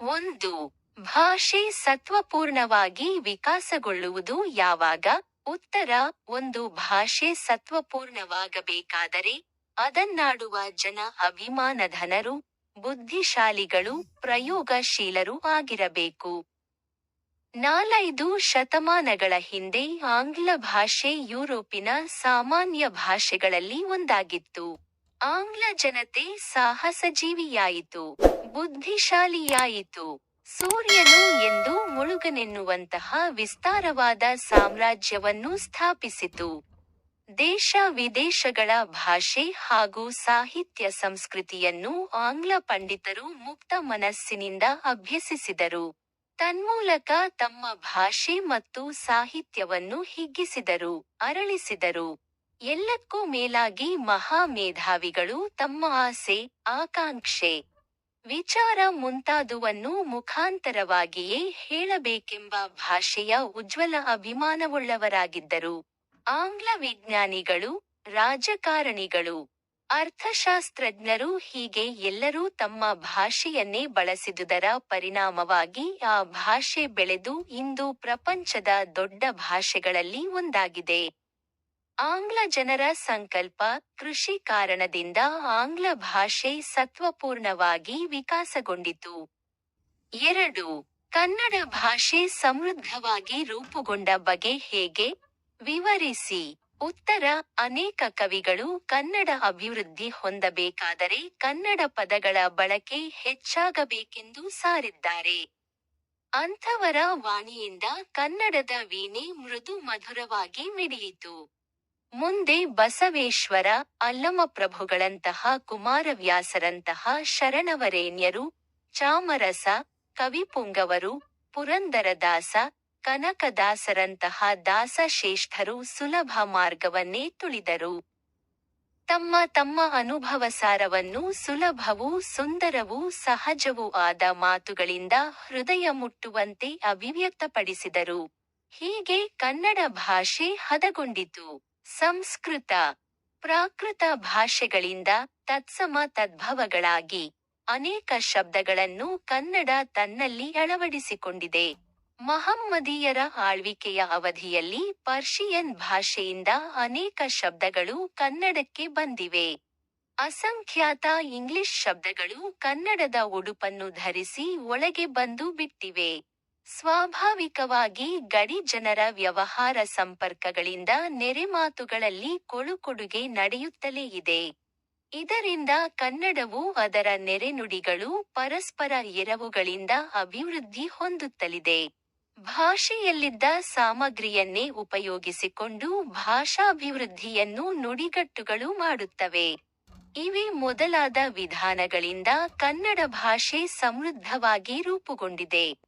ಒಂದು, ಭಾಷೆ ಸತ್ವಪೂರ್ಣವಾಗಿ ವಿಕಾಸಗೊಳ್ಳುವುದು ಯಾವಾಗ? ಉತ್ತರ, ಒಂದು ಭಾಷೆ ಸತ್ವಪೂರ್ಣವಾಗಬೇಕಾದರೆ ಅದನ್ನಾಡುವ ಜನ ಅಭಿಮಾನಧನರು, ಬುದ್ಧಿಶಾಲಿಗಳು, ಪ್ರಯೋಗಶೀಲರು ಆಗಿರಬೇಕು. ನಾಲೈದು ಶತಮಾನಗಳ ಹಿಂದೆ ಆಂಗ್ಲ ಭಾಷೆ ಯುರೋಪಿನ ಸಾಮಾನ್ಯ ಭಾಷೆಗಳಲ್ಲಿ ಒಂದಾಗಿತ್ತು. ಆಂಗ್ಲ ಜನತೆ ಸಾಹಸಜೀವಿಯಾಯಿತು, ಬುದ್ಧಿಶಾಲಿಯಾಯಿತು. ಸೂರ್ಯನು ಎಂದು ಮುಳುಗನೆನ್ನುವಂತಹ ವಿಸ್ತಾರವಾದ ಸಾಮ್ರಾಜ್ಯವನ್ನು ಸ್ಥಾಪಿಸಿತು. ದೇಶ ವಿದೇಶಗಳ ಭಾಷೆ ಹಾಗೂ ಸಾಹಿತ್ಯ ಸಂಸ್ಕೃತಿಯನ್ನು ಆಂಗ್ಲ ಪಂಡಿತರು ಮುಕ್ತ ಮನಸ್ಸಿನಿಂದ ಅಭ್ಯಸಿಸಿದರು. ತನ್ಮೂಲಕ ತಮ್ಮ ಭಾಷೆ ಮತ್ತು ಸಾಹಿತ್ಯವನ್ನು ಹಿಗ್ಗಿಸಿದರು, ಅರಳಿಸಿದರು. ಎಲ್ಲಕ್ಕೂ ಮೇಲಾಗಿ ಮಹಾ ಮೇಧಾವಿಗಳು ತಮ್ಮ ಆಸೆ, ಆಕಾಂಕ್ಷೆ, ವಿಚಾರ ಮುಂತಾದುವನ್ನು ಮುಖಾಂತರವಾಗಿಯೇ ಹೇಳಬೇಕೆಂಬ ಭಾಷೆಯ ಉಜ್ವಲ ಅಭಿಮಾನವುಳ್ಳವರಾಗಿದ್ದರು. ಆಂಗ್ಲ ವಿಜ್ಞಾನಿಗಳು, ರಾಜಕಾರಣಿಗಳು, ಅರ್ಥಶಾಸ್ತ್ರಜ್ಞರು ಹೀಗೆ ಎಲ್ಲರೂ ತಮ್ಮ ಭಾಷೆಯನ್ನೇ ಬಳಸಿದುದರ ಪರಿಣಾಮವಾಗಿ ಆ ಭಾಷೆ ಬೆಳೆದು ಇಂದು ಪ್ರಪಂಚದ ದೊಡ್ಡ ಭಾಷೆಗಳಲ್ಲಿ ಒಂದಾಗಿದೆ. ಆಂಗ್ಲ ಜನರ ಸಂಕಲ್ಪ ಕೃಷಿ ಕಾರಣದಿಂದ ಆಂಗ್ಲ ಭಾಷೆ ಸತ್ವಪೂರ್ಣವಾಗಿ ವಿಕಾಸಗೊಂಡಿತು. ಎರಡು, ಕನ್ನಡ ಭಾಷೆ ಸಮೃದ್ಧವಾಗಿ ರೂಪುಗೊಂಡ ಬಗೆ ಹೇಗೆ? ವಿವರಿಸಿ. ಉತ್ತರ, ಅನೇಕ ಕವಿಗಳು ಕನ್ನಡ ಅಭಿವೃದ್ಧಿ ಹೊಂದಬೇಕಾದರೆ ಕನ್ನಡ ಪದಗಳ ಬಳಕೆ ಹೆಚ್ಚಾಗಬೇಕೆಂದು ಸಾರಿದ್ದಾರೆ. ಅಂಥವರ ವಾಣಿಯಿಂದ ಕನ್ನಡದ ವೀಣೆ ಮೃದು ಮಧುರವಾಗಿ ಮಿಡಿಯಿತು. ಮುಂದೆ ಬಸವೇಶ್ವರ ಅಲ್ಲಮಪ್ರಭುಗಳಂತಹ ಕುಮಾರವ್ಯಾಸರಂತಹ ಶರಣವರೇಣ್ಯರು, ಚಾಮರಸ, ಕವಿಪುಂಗವರು, ಪುರಂದರದಾಸ, ಕನಕದಾಸರಂತಹ ದಾಸಶ್ರೇಷ್ಠರು ಸುಲಭ ಮಾರ್ಗವನ್ನೇ ತುಳಿದರು. ತಮ್ಮ ತಮ್ಮ ಅನುಭವಸಾರವನ್ನು ಸುಲಭವೂ ಸುಂದರವೂ ಸಹಜವೂ ಆದ ಮಾತುಗಳಿಂದ ಹೃದಯ ಮುಟ್ಟುವಂತೆ ಅಭಿವ್ಯಕ್ತಪಡಿಸಿದರು. ಹೀಗೆ ಕನ್ನಡ ಭಾಷೆ ಹದಗೊಂಡಿತು. ಸಂಸ್ಕೃತ, ಪ್ರಾಕೃತ ಭಾಷೆಗಳಿಂದ ತತ್ಸಮ ತದ್ಭವಗಳಾಗಿ ಅನೇಕ ಶಬ್ದಗಳನ್ನು ಕನ್ನಡ ತನ್ನಲ್ಲಿ ಅಳವಡಿಸಿಕೊಂಡಿದೆ. ಮಹಮ್ಮದೀಯರ ಆಳ್ವಿಕೆಯ ಅವಧಿಯಲ್ಲಿ ಪರ್ಷಿಯನ್ ಭಾಷೆಯಿಂದ ಅನೇಕ ಶಬ್ದಗಳು ಕನ್ನಡಕ್ಕೆ ಬಂದಿವೆ. ಅಸಂಖ್ಯಾತ ಇಂಗ್ಲಿಷ್ ಶಬ್ದಗಳು ಕನ್ನಡದ ಉಡುಪನ್ನು ಧರಿಸಿ ಒಳಗೆ ಬಂದು ಬಿಟ್ಟಿವೆ. ಸ್ವಾಭಾವಿಕವಾಗಿ ಗಡಿ ಜನರ ವ್ಯವಹಾರ ಸಂಪರ್ಕಗಳಿಂದ ನೆರೆಮಾತುಗಳಲ್ಲಿ ಕೊಳುಕೊಡುಗೆ ನಡೆಯುತ್ತಲೇ ಇದೆ. ಇದರಿಂದ ಕನ್ನಡವು ಅದರ ನೆರೆನುಡಿಗಳು ಪರಸ್ಪರ ಎರವುಗಳಿಂದ ಅಭಿವೃದ್ಧಿ ಹೊಂದುತ್ತಲಿದೆ. ಭಾಷೆಯಲ್ಲಿದ್ದ ಸಾಮಗ್ರಿಯನ್ನೇ ಉಪಯೋಗಿಸಿಕೊಂಡು ಭಾಷಾಭಿವೃದ್ಧಿಯನ್ನು ನುಡಿಗಟ್ಟುಗಳು ಮಾಡುತ್ತವೆ. ಇವೆ ಮೊದಲಾದ ವಿಧಾನಗಳಿಂದ ಕನ್ನಡ ಭಾಷೆ ಸಮೃದ್ಧವಾಗಿ ರೂಪುಗೊಂಡಿದೆ.